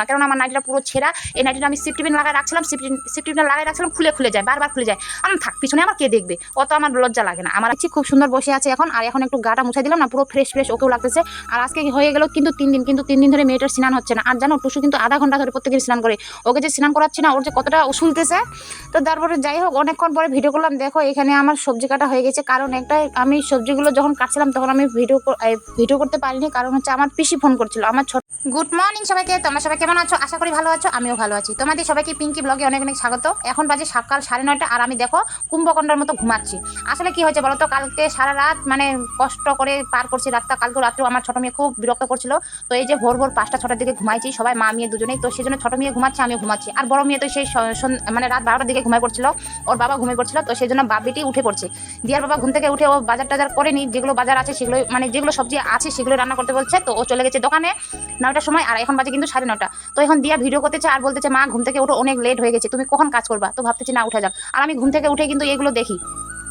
না। কারণ আমার নাইটিটা পুরো ছেঁড়া, এই নাইটিটা আমি সিফটিপিন লাগাই রাখছিলাম সিফটিপিন লাগাই রাখছিলাম, খুলে খুলে যায়, বারবার খুলে যায়। আমি থাক, পিছনে আমার কে দেখবে? অত আমার লজ্জা লাগে না। আমার খুব সুন্দর বসে আছে এখন, আর এখন একটু গাটা মুছাই দিলাম না, পুরো ফ্রেশ ফ্রেশ ওকেও লাগতেছে। আর আজকে হয়ে গেল কিন্তু তিন দিন, কিন্তু তিন দিন ধরে মেয়েটার স্নান হচ্ছে না। আর জানো, টুসু কিন্তু আধা ঘণ্টা ধরে প্রত্যেকের স্নান করে। ওকে যে স্নান করাচ্ছে না, ওর যে কতটা উসুলতেছে তো তারপরে যাই হোক, অনেকক্ষণ পরে ভিডিও করলাম, দেখো এখানে আমার সবজি কাটা হয়ে গেছে। কারণ একটাই, আমি সবজিগুলো যখন কাটছিলাম, তখন আমি ভিডিও ভিডিও করতে পারিনি। কারণ হচ্ছে আমার পিসি ফোন করছিল, আমার ছোট গুড মর্নিং সবাইকে, তোমরা সবাই কেমন আছো? আশা করি ভালো আছো, আমিও ভালো আছি। তোমাদের সবাইকে পিঙ্কি ব্লগে অনেক অনেক স্বাগত। এখন বাজে সকাল সাড়ে নয়টা, আর আমি দেখো কুম্ভকণ্ডার মতো ঘুমাচ্ছি। আসলে কি হয়েছে বলো তো কালকে সারা রাত মানে কষ্ট করে পার করছি রাতটা কালকে রাত্রেও আমার ছোট মেয়ে খুব বিরক্ত করছিল। তো এই যে ভোর ভোর পাঁচটা, ছটার দিকে ঘুমাইছি, সবাই মা, মেয়ে দুজনেই, তো সেই জন্য ছোট মেয়ে ঘুমাচ্ছে, আমিও ঘুমাচ্ছি। আর বড় মেয়ে তো সেই মানে রাত বারোটার দিকে ঘুমাই পড়ছিল, ওর বাবা ঘুমিয়ে পড়ছিল, তো সেই জন্য বাবিটি উঠে পড়ছে। দিয়ার বাবা ঘুম থেকে উঠে ও বাজার টাজার করেনি, যেগুলো বাজার আছে সেগুলো মানে যেগুলো সবজি আছে সেগুলো রান্না করতে বলছে, তো ও চলে গেছে দোকানে নয়টার সময়, আর এখন বাজে কিন্তু সাড়ে নটা তো এখন দিয়া ভিডিও করতেছে আর বলতেছে মা, ঘুম থেকে ওঠো, অনেক লেট হয়ে গেছে, তুমি কখন কাজ করবা? তো ভাবতেছি, না, উঠে যাক। আর আমি ঘুম থেকে উঠে কিন্তু এগুলো দেখি।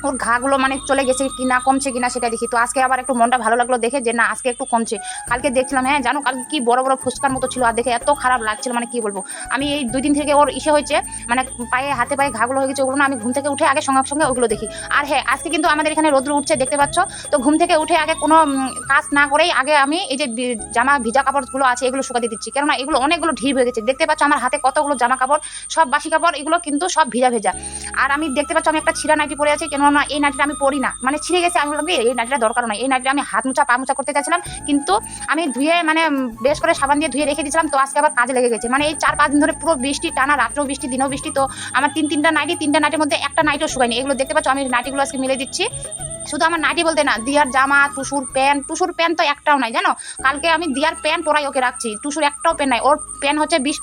ওর ঘাগুলো মানে চলে গেছে, কি না কমছে কিনা সেটা দেখি। তো আজকে আবার একটু মনটা ভালো লাগল দেখে যে না, আজকে একটু কমছে। কালকে দেখছিলাম হ্যাঁ জানো, কালকে কি বড় বড় ফুসকার মতো ছিল, আর দেখে এত খারাপ লাগছিল মানে কি বলব। আমি এই দুই দিন থেকে ওর ইসে হয়েছে মানে পায়ে, হাতে পায়ে ঘাগুলো হয়ে গেছে, ওগুলো না আমি ঘুম থেকে উঠে আগে সঙ্গে সঙ্গে ওগুলো দেখি। আর হ্যাঁ আজকে কিন্তু আমাদের এখানে রোদ্র উঠছে, দেখতে পাচ্ছ? তো ঘুম থেকে উঠে আগে কোনো কাজ না করেই আগে আমি এই যে জামা, ভিজা কাপড়গুলো আছে, এগুলো শুকাতে দিচ্ছি। কেননা এগুলো অনেকগুলো ঢিপ হয়ে গেছে। দেখতে পাচ্ছ আমার হাতে কতগুলো জামা কাপড়, সব বাসি কাপড়, এগুলো কিন্তু সব ভিজা ভেজা। আর আমি দেখতে পাচ্ছ আমি একটা ছিঁড়া নাইটি পরে আছি কেননা এই নাইটিটা আমি পরি না। মানে ছিঁড়ে গেছে, আমি বললাম এই নাইটিটা দরকার নয় এই নাইটিটা আমি হাত মুছা, পা মুছা করতে চাইছিলাম, কিন্তু আমি ধুয়ে মানে বেশ করে সাবান দিয়ে ধুয়ে রেখে দিয়েছিলাম, তো আজকে আবার কাজে লেগে গেছে। মানে এই চার পাঁচ দিন ধরে পুরো বৃষ্টি টানা, রাত্রেও বৃষ্টি, দিনেও বৃষ্টি, তো আমার তিন, তিনটা নাইটি তিনটা নাইটের মধ্যে একটা নাইটও শুকায়নি এগুলো দেখতে পাচ্ছ, আমি নাইটিগুলো আজকে মিলে দিচ্ছি। শুধু আমার নাইটি বলতে না, দিয়ার জামা, টুসুর প্যান্ট টুসুর প্যান্ট তো একটাও নাই, জানো? কালকে আমি দিয়ার প্যান্ট পরাই ওকে রাখছি, টুসুর একটাও প্যান্ট নাই, ওর প্যান্ট হচ্ছে বিশ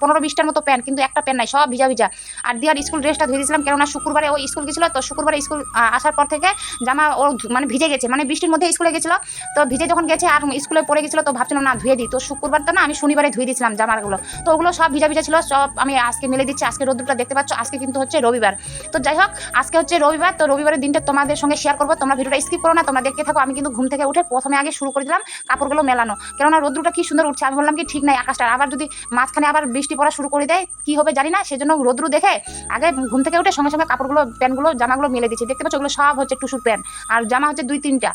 পনেরো বিশটার মতো প্যান্ট, কিন্তু একটা প্যান্ট নাই, সব ভিজা ভিজা। আর দিয়ার স্কুল ড্রেসটা ধুয়ে দিয়েছিলাম, কেননা শুক্রবারে ও স্কুল গেছিল, তো শুক্রবারে স্কুল আসার পর থেকে জামা ধু- মানে ভিজে গেছে মানে বৃষ্টির মধ্যে স্কুলে গেছিল, তো ভিজে যখন গেছে আর স্কুলে পড়ে গেছিল, তো ভাবছিলাম, না, ধুয়ে দিই। তো শুক্রবার তো না, আমি শনিবারে ধুয়ে দিয়েছিলাম জামাগুলো। তো ওগুলো সব ভিজা ভিজা ছিল, সব আমি আজকে মেলে দিচ্ছি, আজকে রোদ্রটা দেখতে পাচ্ছ, আজকে কিন্তু হচ্ছে রবিবার। তো যাই হোক, আজকে হচ্ছে রবিবার, তো রবিবারের দিনটা তোমাদের সঙ্গে শেয়ার করব, তোমরা ভিডিওটা স্কিপ করো না তোমরা দেখতে থাকো, আমি কিন্তু ঘুম থেকে উঠে প্রথমে আগে শুরু করে দিলাম, কাপড়গুলো মেলানো। কেননা রোদ্রুটা কি সুন্দর উঠছে, আমি বললাম কি ঠিক নাই আকাশটা, আবার যদি মাঝখানে আবার বৃষ্টি পড়া শুরু করে দেয়, কি হবে জানি না, সেজন্য রোদ্রু দেখে আগে ঘুম থেকে উঠে সঙ্গে সঙ্গে কাপড়গুলো, প্যান্টগুলো, জামাগুলো মেলে দিচ্ছি। দেখতে পাচ্ছ, ওগুলো সব হচ্ছে টুসুর প্যান্ট, আর জামা হচ্ছে দুই তিনটা।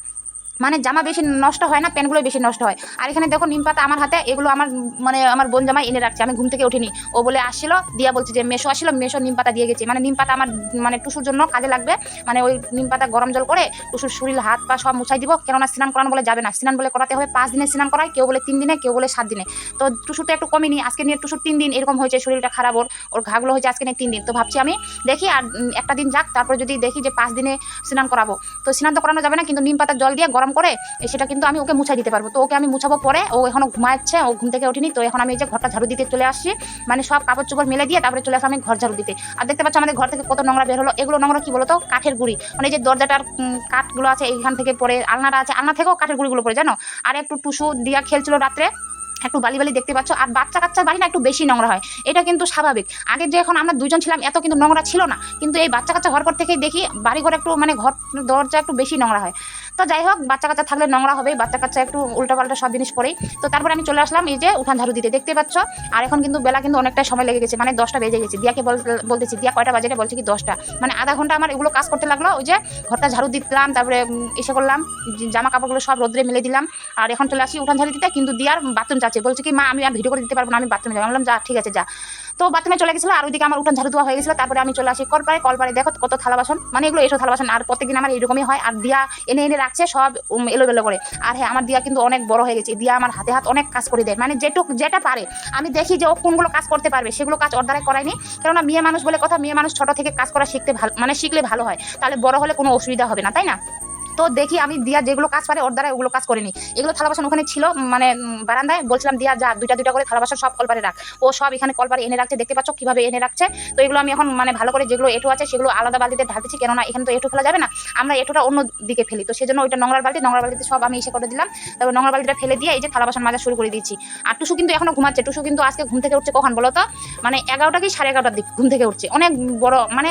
মানে জামা বেশি নষ্ট হয় না প্যান্টগুলো বেশি নষ্ট হয়। আর এখানে দেখো নিম পাতা আমার হাতে, এগুলো আমার মানে আমার বোন জামাই এনে রাখছে। আমি ঘুম থেকে উঠিনি। ও বলে আসছিল দিয়া বলছে যে মেশো আসছিল মেশো নিম পাতা দিয়ে গেছে। মানে নিম পাতা আমার মানে টুসুর জন্য কাজে লাগবে। মানে ওই নিম পাতা গরম জল করে টুসুর শরীর, হাত, পা সব মুছাই দিব। কেননা স্নান করানো বলে যাবে না। স্নান বলে করাতে হবে পাঁচ দিনে স্নান করায়, কেউ বলে তিন দিনে, কেউ বলে সাত দিনে। তো টুসুরটা একটু কমেনি আজকে নিয়ে টুসুর তিন দিন এরকম হয়েছে, শরীরটা খারাপ ওর। ওর ঘাগুলো হয়েছে আজকে নিয়ে তিন দিন। তো ভাবছি আমি দেখি আর একটা দিন যাক। তারপরে যদি দেখি যে পাঁচ দিনে স্নান করাবো। তো স্নান তো করানো যাবে না, কিন্তু নিম পাতার জল দিয়ে গরম করে সেটা কিন্তু আমি ওকে মুছাই দিতে পারব। তো ওকে আমি মুছাবো পরে, ও এখনও ঘুমাচ্ছে, ও ঘুম থেকে ওঠেনি। তো এখন আমি এই যে ঘরটা ঝাড়ু দিতে চলে আসছি মানে সব কাপড় চোপড় মেলে দিয়ে তারপরে চলে আসি আমি ঘর ঝাড়ু দিতে। আর দেখতে পাচ্ছ আমাদের ঘর থেকে কত নোংরা বের হলো। এগুলো নোংরা কি বলতো? কাঠের গুঁড়ি। মানে এই যে দরজাটার কাঠগুলো আছে এইখান থেকে পরে আলনাটা আছে, আলনা থেকেও কাঠের গুঁড়িগুলো পড়ে, জানো? আর একটু টুসু দিয়া খেলছিল রাত্রে, একটু বালি বালি দেখতে পাচ্ছ। আর বাচ্চা কাচ্চার বাড়ি না একটু বেশি নোংরা হয়। এটা কিন্তু স্বাভাবিক। আগে যে এখন আমরা দুজন ছিলাম, এত কিন্তু নোংরা ছিল না। কিন্তু এই বাচ্চা কাচ্চা ঘর পর থেকেই দেখি বাড়ি ঘর একটু মানে ঘর দরজা একটু বেশি নোংরা হয়। তো যাই হোক, বাচ্চা কাচ্চা থাকলে নোংরা হবে বাচ্চা কাচ্চা একটু উল্টাপাল্টা সব জিনিস করেই। তো তারপরে আমি চলে আসলাম এই যে উঠান ঝাড়ু দিতে, দেখতে পাচ্ছ? আর এখন কিন্তু বেলা কিন্তু অনেকটা সময় লেগে গেছে মানে দশটা বেজে গেছে। দিয়াকে বল- বলতেছি, দিয়া কয়টা বাজারে বলছে কি দশটা। মানে আধা ঘণ্টা আমার এগুলো কাজ করতে লাগল, ওই যে ঘরটা ঝাড়ু দিলাম, তারপরে এসে করলাম জামা কাপড়গুলো সব রোদ্রে মেলে দিলাম। আর এখন চলে আসি উঠান ঝাড়ু দিতে, কিন্তু দিয়ার বাথরুম চাচ্ছে। বলছে কি, মা, আমি আর ভিডিও করে দিতে পারব না, আমি বাথরুমে যাব। বললাম, যা, ঠিক আছে, যা। তো বাথরুমে চলে গেছিল আর ওইদিকে আমার উঠান ঝাড়ু দেওয়া হয়ে গেছিল। তারপরে আমি চলে আসি কলপারে কলপারে দেখো কত থালা বাসন। মানে এগুলো এসো থালা বাসন আর প্রত্যেকদিন আমার এরকমই হয়। আর দিয়া এনে এনে রাখছে সব উম, এলোমেলো করে। আর হ্যাঁ আমার দিয়া কিন্তু অনেক বড় হয়ে গেছে। দিয়া আমার হাতে হাত অনেক কাজ করে দেয়। মানে যেটুক যেটা পারে। আমি দেখি যে ও কোনগুলো কাজ করতে পারবে। সেগুলো কাজ দ্বারাই করায়নি। কেননা মেয়ে মানুষ বলে কথা মেয়ে মানুষ ছোট থেকে কাজ করা শিখতে ভালো মানে শিখলে ভালো হয়। তাহলে বড় হলে কোনো অসুবিধা হবে না তাই না? তো দেখি আমি দিয়া যেগুলো কাজ পারে ওর দ্বারা ওগুলো কাজ করিনি এগুলো থালা বাসন ওখানে ছিল মানে বারান্দায়। বলছিলাম দিয়া যা দুইটা দুইটা করে থালা বাসন সব কলপারে রাখ। ও সব এখানে কলপারে এনে রাখছে দেখতে পাচ্ছ কীভাবে এনে রাখছে। তো এগুলো আমি এখন মানে ভালো করে যেগুলো এঁটো আছে সেগুলো আলাদা বালতিতে ঢালতেছি কেননা এখানে তো এঁটো ফেলা যাবে না। আমরা এঁটোটা অন্য দিকে ফেলি। তো সেজন্য ওইটা নোংরার বালতি নোংরা বালতিতে সব আমি এসে করে দিলাম। তারপর নোংরা বালতিটা ফেলে দিয়ে এই যে থালা বাসন মাজা শুরু করে দিয়েছি। আর টুসু কিন্তু এখনও ঘুমাচ্ছে। টুসু কিন্তু আজকে ঘুম থেকে উঠছে কখন বলো তো? মানে এগারোটা কি সাড়ে এগারোটার দিক ঘুম থেকে উঠছে। অনেক বড় মানে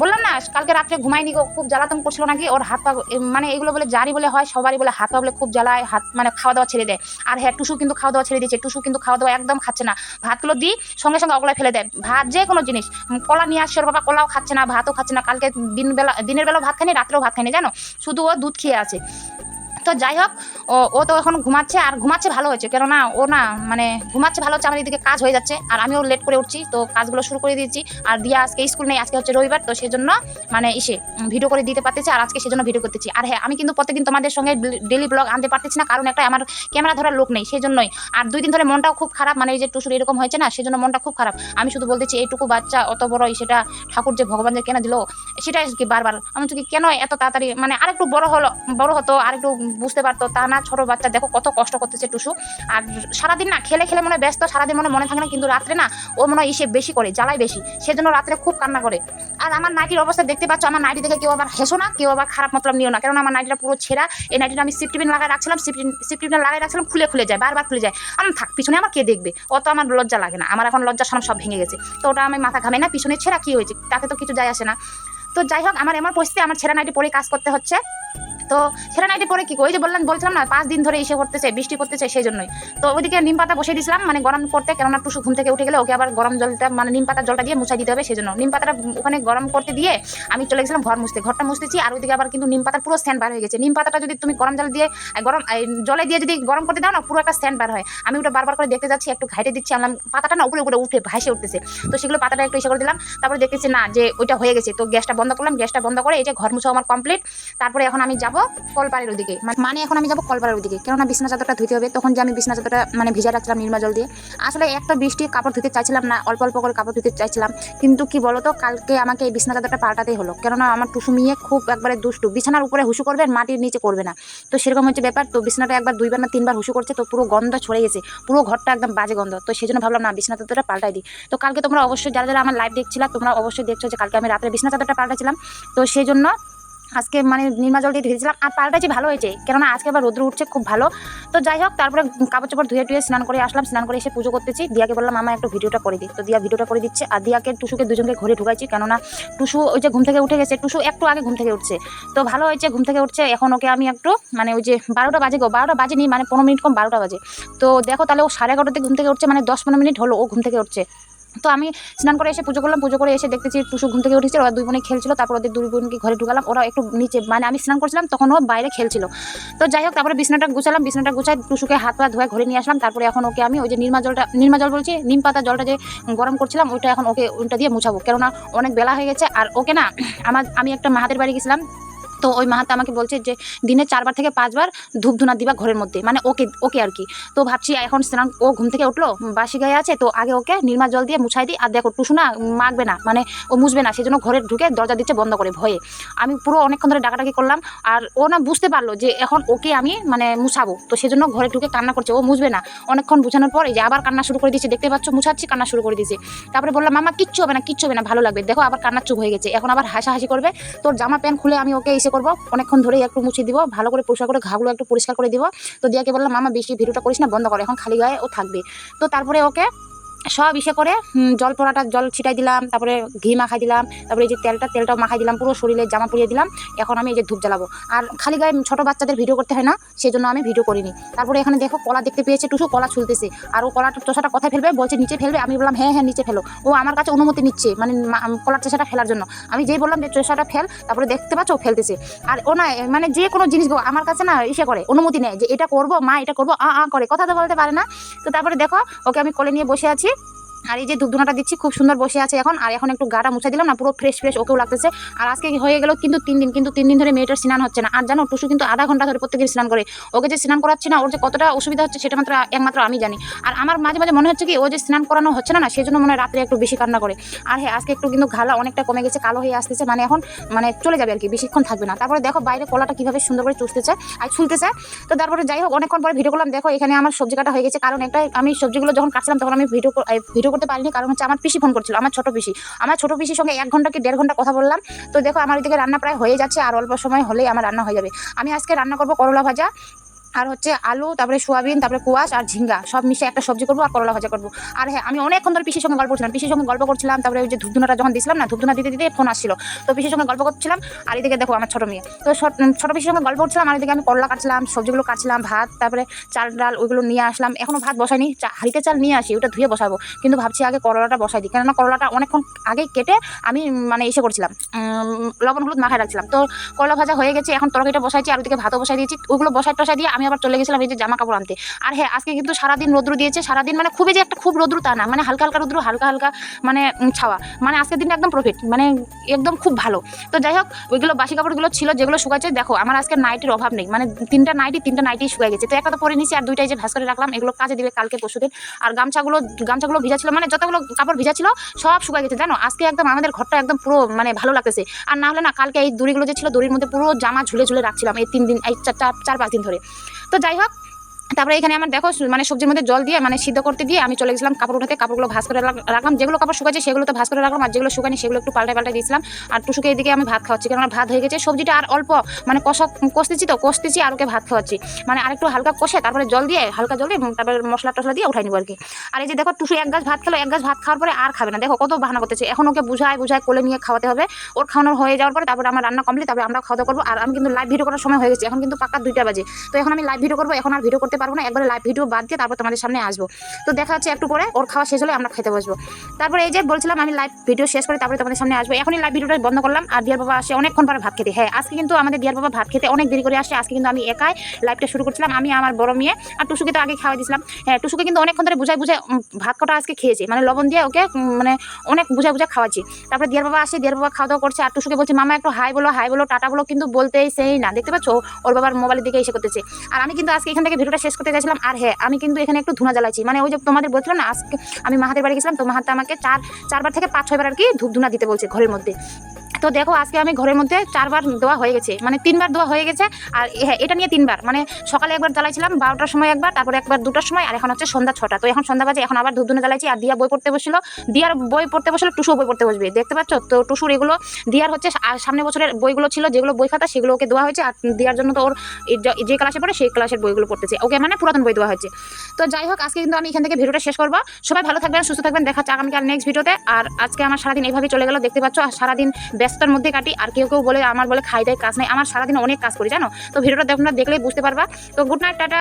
বললাম না কালকে রাত্রে ঘুমায়নি গো, খুব জ্বালাতন করছিল নাকি? ওর হাত পা এ, মানে এগুলো বলে জারি বলে হয়, সবারই বলে হাত পা বলে খুব জ্বালায়, হাত মানে খাওয়া দাওয়া ছেড়ে দেয়। আর হ্যাঁ টুসু কিন্তু খাওয়া দাওয়া ছেড়ে দিয়েছে, টুসু কিন্তু খাওয়া দাওয়া একদম খাচ্ছে না। ভাতগুলো দিই, সঙ্গে সঙ্গে অগলায় ফেলে দেয়। ভাত যে কোনো জিনিস কলা নিয়ে আসছে বাবা, কলাও খাচ্ছে না, ভাতও খাচ্ছে না, কালকে দিনবেলা, দিনের বেলা ভাত খায়নি, রাত্রেও ভাত খায়নি, জানো? শুধু ও দুধ খেয়ে আছে। তো যাই হোক, ও তো এখন ঘুমাচ্ছে আর ঘুমাচ্ছে ভালো হয়েছে। কেননা ও না মানে ঘুমাচ্ছে ভালো হচ্ছে আমার এদিকে কাজ হয়ে যাচ্ছে। আর আমিও লেট করে উঠছি, তো কাজগুলো শুরু করে দিয়েছি। আর দিয়া আজকে স্কুল নেই, আজকে হচ্ছে রবিবার, তো সেজন্য মানে এসে ভিডিও করে দিতে পারতেছি আর আজকে সেজন্য ভিডিও করতেছি। আর হ্যাঁ আমি কিন্তু প্রত্যেকদিন তোমাদের সঙ্গে ডেলি ব্লগ আনতে পারতেছি না, কারণ একটা আমার ক্যামেরা ধরার লোক নেই সেই জন্যই আর দুই দিন ধরে মনটাও খুব খারাপ মানে এই যে টুসুর এরকম হয়েছে না, সেজন্য মনটা খুব খারাপ। আমি শুধু বলতেছি, এইটুকু বাচ্চা, অত বড় সেটা ঠাকুর যে ভগবান যে কেন দিল? সেটাই আর কি বারবার। আমি কি, কেন এত তাড়াতাড়ি? মানে আরেকটু বড় হলো, বড় হতো, আরেকটু বুঝতে পারতো, তা না, ছোট বাচ্চা, দেখো কত কষ্ট করতেছে টুসু। আর সারাদিন না খেলে খেলে মনে ব্যস্ত, সারাদিন মনে মনে থাকে না, কিন্তু রাত্রে না, ও মনে হয় ইসে বেশি করে জ্বালাই বেশি। সেজন্য রাত্রে খুব কান্না করে। আর আমার নাইটির অবস্থা দেখতে পাচ্ছ, আমার নাইটি দেখে কেউ আবার হেসো না, কেউ আবার খারাপ মতলব নিও না। কারণ আমার নাইটিটা পুরো ছেঁড়া, এই নাইটিটা আমি সিফটিপিন লাগাই রাখছিলাম সিফটিন সিফটিপিন লাগাই রাখছিলাম, খুলে খুলে যায়, বারবার খুলে যায়। আমি থাক, পিছনে আমার কে দেখবে? অত আমার লজ্জা লাগে না। আমার এখন লজ্জা সরম সব ভেঙে গেছে। তো ওটা আমি মাথা ঘামে না, পিছনে ছেঁড়া কি হয়েছে? তাতে তো কিছু যায় আসে না। তো যাই হোক, আমার এমন পরিস্থিতি, আমার ছেঁড়া নাইটি পরে কাজ করতে হচ্ছে। তো ছেঁড়া নাইটি পরে কি ওই যে বললাম, বলছিলাম না, পাঁচ দিন ধরে এসে করতেছে, বৃষ্টি করতেছে, সেই জন্যই। তো ওইদিকে নিম পাতা বসিয়ে দিয়েছিলাম মানে গরম করতে, কেননা টুসু ঘুম থেকে উঠে গেলে ওকে আবার গরম জলটা মানে নিম পাতার জলটা দিয়ে মুছাই দিতে হবে, সেই জন্য। নিম পাতাটা ওখানে গরম করতে দিয়ে আমি চলে গেছিলাম ঘর মুছতে। ঘরটা মুছতেছি, আর ওইদিকে আবার কিন্তু নিম পাতার পুরো স্ট্যান্ড বার হয়ে গেছে। নিম পাতাটা যদি তুমি গরম জল দিয়ে গরম জলে দিয়ে যদি গরম করতে দাও না, পুরো একটা স্ট্যান্ড বার হয়। আমি ওটা বারবার করে দেখতে যাচ্ছি, একটু ঘাইটে দিচ্ছি আমার পাতাটা না উপরে উপরে উঠে, ভাসে উঠতেছে। তো সেগুলো পাতাটা একটু ইসে করে দিলাম, তারপরে দেখতেছি না যে ওইটা হয়ে গেছে। তো গ্যাসটা বন্ধ করলাম, গ্যাসটা বন্ধ করে এই যে ঘর মুছা আমার কমপ্লিট তারপরে এখন আমি যাব কলপাড়ের ওদিকে। মানে এখন আমি যাব কলপাড়ের ওদিকে। কেননা বিছনা চাদরটা ধুতে হবে। তখন যে আমি বিছনা চাদরটা মানে ভিজা রাখছিলাম নির্মা জল দিয়ে। আসলে একটা বৃষ্টি কাপড় ধুতে চাইছিলাম না, অল্প অল্প করে কাপড় ধুতে চাইছিলাম। কিন্তু কি বলতো, কালকে আমাকে এই বিছনা চাদরটা পাল্টাতেই হলো। কেননা আমার টুসু মেয়ে খুব একবারে দুষ্টু। বিছানার উপরে হুসু করবে আর মাটির নিচে করবে না। তো সেরকম হচ্ছে ব্যাপার। তো বিছনাটা একবার দুইবার না তিনবার হুসু করছে, তো পুরো গন্ধ ছড়ে গেছে। পুরো ঘরটা একদম বাজে গন্ধ। তো সেই জন্য ভাবলাম, না, বিছনা চাদরটা পাল্টাই দিই। তো কালকে তোমরা অবশ্যই, যারা যারা আমার লাইভ দেখছিলা, তোমরা অবশ্যই দেখছ যে কালকে আমি রাত্রে বিছনা চাদরটা পাল্টাছিলাম তো সেই জন্য আজকে মানে নির্মা জল দিয়ে ধুয়েছিলাম, আর পাল্টাইছি ভালো হয়েছে, কেননা আজকে আবার রোদ্র উঠছে খুব ভালো। তো যাই হোক, তারপরে কাপড় চাপড় ধুয়ে টুয়ে স্নান করে আসলাম, স্নান করে এসে পুজো করতেছি। দিয়াকে বললাম, মামা, একটু ভিডিওটা করে দিই তো দিয়া ভিডিওটা করে দিচ্ছে, আর দিয়াকে, টুসুকে দুজনকে ঘরে ঢুকাইছি, কেননা টুসু ওই যে ঘুম থেকে উঠে গেছে, টুসু একটু আগে ঘুম থেকে উঠছে। তো ভালো হয়েছে, ঘুম থেকে উঠছে, এখন ওকে আমি একটু মানে ওই যে বারোটা বাজে গো, বারোটা বাজেনি মানে পনেরো মিনিট কম, বারোটা বাজে। তো দেখো তাহলে ও সাড়ে এগারোটাতে ঘুম থেকে উঠছে মানে দশ পনেরো মিনিট হলো ও ঘুম থেকে উঠছে। তো আমি স্নান করে এসে পুজো করলাম, পুজো করে এসে দেখতেছি টুসু ঘুম থেকে উঠেছে ওরা দুই বোনে খেলছিল, তারপর ওদের দুই বোনকে ঘরে ঢুকালাম ওরা একটু নিচে মানে আমি স্নান করছিলাম, তখন ও বাইরে খেলছিল। তো যাই হোক, তারপরে বিছনাটা গুছালাম, বিছনাটা গুছাই টুসুকে হাত পা ধোয়া ঘরে নিয়ে আসলাম, তারপরে এখন ওকে আমি ওই যে নির্মা জলটা, নির্মা জল বলছি, নিম পাতা জলটা যে গরম করছিলাম, ওইটা এখন ওকে ওইটা দিয়ে মুছাবো। কেননা অনেক বেলা হয়ে গেছে, আর ওকে না, আমার, আমি একটা মাহাতের বাড়ি গেছিলাম তো ওই মাহাতে আমাকে বলছে যে, দিনে চারবার থেকে পাঁচবার ধূপ ধুনা দিবা ঘরের মধ্যে। মানে ওকে ওকে আর কি। তো ভাবছি এখন স্নান, ও ঘুম থেকে উঠল, বাসি গায়ে আছে, তো আগে ওকে নির্মা জল দিয়ে মুছাই দিই। আর দেখো, টুসু না মাখবে না মানে ও মুছবে না, সেজন্য ঘরে ঢুকে দরজা দিচ্ছে বন্ধ করে ভয়ে। আমি পুরো অনেকক্ষণ ধরে ডাকাডাকি করলাম, আর ও না বুঝতে পারল যে এখন ওকে আমি মানে মুছাবো। তো সেজন্য ঘরে ঢুকে কান্না করছে, ও মুছবে না। অনেকক্ষণ বুঝানোর পর যে আবার কান্না শুরু করে দিয়েছে, দেখতে পাচ্ছ, মুছাচ্ছি, কান্না শুরু করে দিয়েছে। তারপরে বললাম, মামা, কিচ্ছু হবে না, কিচ্ছু হবে না, ভালো লাগবে। দেখো, আবার কান্না চুপ হয়ে গেছে। এখন আবার হাসাহাসি করবে। তোর জামা, প্যান্ট খুলে আমি ওকে এসে করব। অনেকক্ষণ ধরেই একটু মুছে দিব, ভালো করে পরিষ্কার করে ঘাগুলো একটু পরিষ্কার করে দিব। তো দিয়াকে বললাম, মামা, বেশি ভিডিওটা করিস না, বন্ধ করে, এখন খালি গায়ে ও থাকবে। তো তারপরে ওকে সব ইসে করে জল পোড়াটা, জল ছিটাই দিলাম, তারপরে ঘি মাখাই দিলাম, তারপরে এই যে তেলটা, তেলটাও মাখাই দিলাম, পুরো শরীরে জামা পরিয়ে দিলাম, এখন আমি এই যে ধূপ জ্বালাবো। আর খালি গায়ে ছোটো বাচ্চাদের ভিডিও করতে হয় না সেই জন্য আমি ভিডিও করিনি। তারপরে এখানে দেখো কলা দেখতে পেয়েছে, টুসু কলা ছুলতেছে। আর ও কলাটা চোষাটা কোথায় ফেলবে? বলছে নিচে ফেলবে। আমি বললাম হ্যাঁ হ্যাঁ নিচে ফেলো। ও আমার কাছে অনুমতি নিচ্ছে মানে কলার চোষাটা ফেলার জন্য। আমি যেই বললাম যে চোষাটা ফেল, তারপরে দেখতে পাচ্ছ, ও ফেলতেছে। আর ও না মানে যে কোনো জিনিস আমার কাছে না ইসে করে, অনুমতি নেয় যে এটা করব, মা এটা করব, আ আ, করে। কথা তো বলতে পারে না। তো তারপরে দেখো, ওকে আমি কোলে নিয়ে বসে আছি। আর এই যে দুধুনাটা দিচ্ছি, খুব সুন্দর বসে আছে এখন। আর এখন একটু গাটা মুছে দিলাম না, পুরো ফ্রেশ ফ্রেশ ওকেও লাগতেছে। আর আজকে হয়ে গেল? কিন্তু তিন দিন, কিন্তু তিন দিন ধরে মেয়েটার স্নান হচ্ছে না। আর জানো, টুসু কিন্তু আধা ঘণ্টা ধরে প্রত্যেকদিন স্নান করে। ওকে যে স্নান করাচ্ছি না, ওর যে কতটা অসুবিধা হচ্ছে সেটা মাত্র, একমাত্র আমি জানি। আর আমার মাঝে মাঝে মনে হচ্ছে কি, ও যে স্নান করানো হচ্ছে না না, সেই জন্য মনে হয় রাত্রে একটু বেশি কান্না করে। আর হ্যাঁ আজকে একটু কিন্তু ঘালা অনেকটা কমে গেছে, কালো হয়ে আসতেছে। মানে এখন মানে চলে যাবে আর কি, বেশিক্ষণ থাকবে না। তারপরে দেখো বাইরে কলাটা কীভাবে সুন্দর করে চুষতেছে আর ছুলতেছে। তো তারপরে যাই হোক, অনেকক্ষণ পরে ভিডিও করলাম। দেখো এখানে আমার সবজি কাটা হয়ে গেছে। কারণ একটা আমি সবজিগুলো যখন কাটছিলাম, তখন আমি ভিডিও ভিডিও করতে পারিনি, কারণ হচ্ছে আমার পিসি ফোন করছিল, আমার ছোট পিসি। আমার ছোট পিসির সঙ্গে এক ঘণ্টা কি দেড় ঘণ্টা কথা বললাম, তো দেখো আমার এদিকে রান্না প্রায় হয়ে যাচ্ছে আর অল্প সময় হলেই আমার রান্না হয়ে যাবে। আমি আজকে রান্না করব করলা ভাজা আর হচ্ছে আলু, তারপরে সোয়াবিন, তারপরে কুয়াশ আর ঝিঙ্গা, সব মিশে একটা সবজি করব আর করলা ভাজা করব। আর হ্যাঁ আমি অনেকক্ষণ ধরে পিসির সঙ্গে গল্প করছিলাম, পিসির সঙ্গে গল্প করছিলাম, তারপরে ওই যে ধূপধুনাটা যখন দিছিলাম না, ধূপধুনা দিতে দিতে ফোন আসছিল। তো পিসির সঙ্গে গল্প করছিলাম, আর এদিকে দেখো আমার ছোটো মেয়ে। তো ছোট- পিসির সঙ্গে গল্প করছিলাম, আর এদিকে আমি করলা কাটছিলাম, সবজিগুলো কাটছিলাম, ভাত, তারপরে চাল ডাল, ওইগুলো নিয়ে আসলাম। এখনও ভাত বসাইনি হাঁড়িতে চাল নিয়ে আসি, ওটা ধুয়ে বসাবো। কিন্তু ভাবছি আগে করলাটা বসাই দিই, কেননা করলাটা অনেকক্ষণ আগে কেটে আমি মানে এসে করছিলাম লবণ হলুদ মাখায় রাখছিলাম। তো করলা ভাজা হয়ে গেছে, এখন তরকারিটা বসাইছি, আর ওদিকে ভাতও বসাই দিয়েছি, ওগুলো বসাই টসাই দিয়ে আমি আবার চলে গেছিলাম এই যে জামা কাপড় আনতে। আর হ্যাঁ আজকে কিন্তু সারাদিন রোদ্রু দিয়েছে। সারাদিন মানে খুবই যে একটা খুব রোদ্রু তা না মানে হালকা হালকা রোদ্রু, হালকা হালকা মানে ছাওয়া। মানে আজকের দিনটা একদম প্রফিট মানে একদম খুব ভালো। তো যাই হোক, ওইগুলো বাসি কাপড়গুলো ছিল, যেগুলো শুকাচ্ছে, দেখো, আমার আজকে নাইটির অভাব নেই। মানে তিনটা নাইটি তিনটা নাইটি শুকায় গেছে। তো একটা তো পরে নিছি, আর দুইটাই যে ভাস করে রাখলাম, এগুলো কাজে দিবে কালকে পরশুদিন আর গামছাগুলো গামছাগুলো ভিজা ছিল মানে যতগুলো কাপড় ভিজা ছিল, সব শুকায় গেছে, জানো? আজকে একদম আমাদের ঘরটা একদম পুরো মানে ভালো লাগতেছে। আর না হলে না, কালকে এই দড়িগুলো যে ছিল, দড়ির মধ্যে পুরো জামা ঝুলে ঝুলে রাখছিলাম, এই তিন দিন, এই চার চার পাঁচ দিন ধরে। তো যাই হোক তারপরে এখানে আমার দেখো মানে সবজির মধ্যে জল দিয়ে মানে সিদ্ধ করতে দিয়ে আমি চলে গেছিলাম কাপড় উঠাতে, কাপড়গুলো ভাস করে রাখ- রাখলাম। যেগুলো কাপড় শুকাচ্ছে সেগুলো তো ভাস করে রাখলাম, আর যেগুলো শুকানি সেগুলো একটু পাল্টে পাল্টে দিয়েছিলাম। আর টুসুকে এদিকে আমি ভাত খাওয়াচ্ছি কারণ ভাত হয়ে গেছে। সবজিটা আর অল্প মানে কষা কষতেছি তো, কষতেছি আর ওকে ভাত খাওয়াচ্ছি। মানে আরেকটু হালকা কষে, তারপরে জল দিয়ে, হালকা জল দিয়ে তারপরে মশলা টসলা দিয়ে উঠাই নিবো আর কি। আর এই যে দেখো, টুসু এক গাছ ভাত খেলো, এক গাছ ভাত খাওয়ার পরে আর খাবে না। দেখো কত বাহানা করতেছে। এখন ওকে বুঝায় বুঝায় কোলে নিয়ে খাওয়াতে হবে। ওর খাওয়ানোর হয়ে যাওয়ার পরে তারপরে আমার রান্না কমপ্লিট তারপরে আমরা খাওয়া দাওয়া করব। আর আমি কিন্তু লাইভ ভিডিও করার সময় হয়ে গেছে। এখন কিন্তু পাকা দুইটা বাজে। তো এখন আমি লাইভ ভিডিও করব, এখন আর ভিডিও করতে পারব না, একবারে লাইভ ভিডিও বাদ দিয়ে তারপর তোমাদের সামনে আসব। তো দেখা যাচ্ছে একটু পরে, ওর খাওয়া শেষ হলে আমরা খেতে বসবো। তারপরে এই যে বলছিলাম আমি লাইভ ভিডিও শেষ করে তারপরে তোমাদের সামনে আসব। এখনই লাইভ ভিডিওটা বন্ধ করলাম, আর দিয়ার বাবা আসে অনেকক্ষণ পরে ভাত খেতে। হ্যাঁ আজকে কিন্তু আমাদের দিয়ার বাবা ভাত খেতে অনেক দেরি করে আসে, আজকে কিন্তু আমি একাই লাইভটা শুরু করছিলাম। আমি, আমার বড় মেয়ে আর টুসুকে তো আগে খাওয়াই দিয়েছিলাম হ্যাঁ টুসুকে কিন্তু অনেকক্ষণ ধরে বুঝাই বুঝাই ভাত কটা আজকে খেয়েছে। মানে লবণ দিয়ে ওকে মানে অনেক বুঝাই বুঝা খাওয়াচ্ছি। তারপরে দিয়ার বাবা আসে, দিয়ার বাবা খাওয়া দাওয়া করছে, আর টুসুকে বলছে, মামা, একটু হাই বলো হাই বলো, টাটা বলো। কিন্তু বলতেই সেই না, দেখতে পাচ্ছ? ওর বাবার মোবাইলের দিকে এসে করতেছে। আর আমি কিন্তু আজকে এখান থেকে ভিডিওটা শেষ করতে গেছিলাম। আর হ্যাঁ আমি কিন্তু এখানে একটু ধুনা জ্বালাইছি। মানে ওই যে তোমাদের বলছিল না, আজকে আমি মাহাতের বাড়ি গেছিলাম, তো মাহাতে আমাকে চার, চারবার থেকে পাঁচ, ছয়বার আর কি ধূপ ধুনা দিতে বলছে ঘরের মধ্যে। তো দেখো, আজকে আমি ঘরের মধ্যে চারবার দেওয়া হয়ে গেছে। মানে তিনবার দেওয়া হয়ে গেছে, আর হ্যাঁ এটা নিয়ে তিনবার। মানে সকালে একবার জ্বালাইছিলাম, বারোটার সময় একবার, তারপরে একবার দুটার সময়, আর এখন হচ্ছে সন্ধ্যা ছটা। তো এখন সন্ধ্যা বাজে, এখন আবার ধূপ ধুনা জ্বালাইছি, আর দিয়া বই পড়তে বসছিল। দিয়ার বই পড়তে বসল টুসু বই পড়তে বসবে, দেখতে পাচ্ছ? তো টুসুর এগুলো, দিয়ার হচ্ছে সামনে বছরের বইগুলো ছিল, যেগুলো বই খাতা সেগুলো ওকে দেওয়া হয়েছে, আর দিয়ার জন্য তো ওর যে- যে ক্লাসে পড়ে, সেই ক্লাসের বইগুলো পড়তেছে। ওকে মানে পুরাতন বই দেওয়া হয়েছে। তো যাই হোক, আজকে কিন্তু আমি এখান থেকে ভিডিওটা শেষ করব। সবাই ভালো থাকবেন, সুস্থ থাকবেন, দেখা হচ্ছে আগামীকাল নেক্সট ভিডিওতে আর আজকে আমার সারাদিন এইভাবে চলে গেল, দেখতে পাচ্ছ? আর সারাদিন ব্যস্ততার মধ্যে কাটি, আর কেউ কেউ বলে, আমার বলে, খাই দেয়, কাজ নাই। আমার সারাদিন অনেক কাজ করি, জানো? তো ভিডিওটা দেখুন দেখলেই বুঝতে পারবা। তো গুড নাইট টাটা।